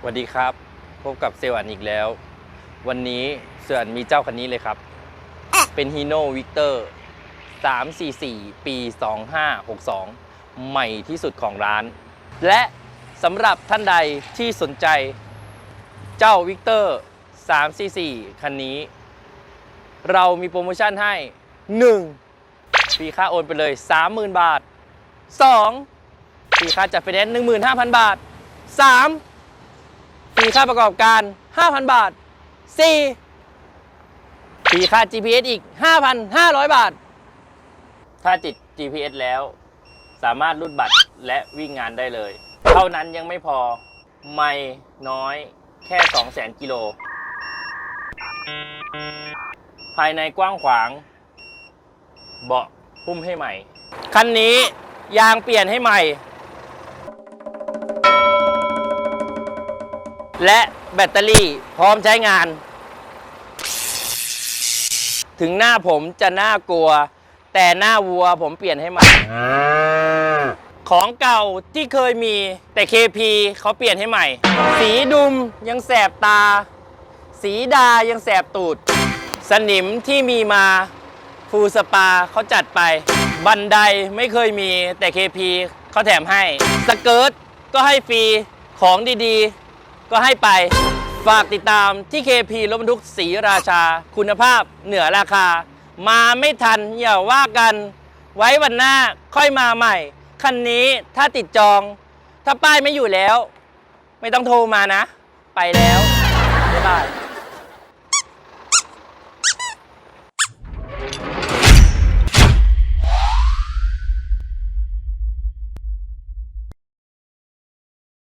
สวัสดีครับ พบกับเซลล์อันอีกแล้ว วันนี้เสืออันมีเจ้าคันนี้เลยครับ เป็นฮีโน่วิกเตอร์344 ปี 2562 ใหม่ที่สุดของร้าน และสำหรับท่านใดที่สนใจเจ้าวิกเตอร์344 คันนี้ เรามีโปรโมชั่นให้ 1. ฟรีค่าโอนไปเลย 30,000 บาท 2. ฟรีค่าจัดไฟแนนซ์15,000 บาท 3. ีค่าประกอบการ 5,000 บาท 4. ฟรีค่า GPS อีก 5,500 บาท ถ้าติด GPS แล้ว สามารถรูดบัตรและวิ่งงานได้เลย เท่านั้นยังไม่พอ ไม่น้อยแค่ 200,000 กิโล ภายในกว้างขวาง เบาะพุ่มให้ใหม่ คันนี้ยางเปลี่ยนให้ใหม่ และแบตเตอรี่พร้อมใช้งาน ถึงหน้าผมจะน่ากลัว แต่หน้าวัวผมเปลี่ยนให้ใหม่ของเก่าที่เคยมีแต่ KP เขาเปลี่ยนให้ใหม่ สีดุมยังแสบตา สีดายังแสบตูด สนิมที่มีมาฟูสปาเขาจัดไป บันไดไม่เคยมีแต่ KP เขาแถมให้ สเกิร์ตก็ให้ฟรีของดีๆ ก็ให้ไปฝากติดตามที่ KP รถบรรทุกสีราชา คุณภาพเหนือราคา มาไม่ทันอย่าว่ากัน ไว้วันหน้าค่อยมาใหม่ คันนี้ถ้าติดจอง ถ้าป้ายไม่อยู่แล้ว ไม่ต้องโทรมานะ ไปแล้วบ๊ายบาย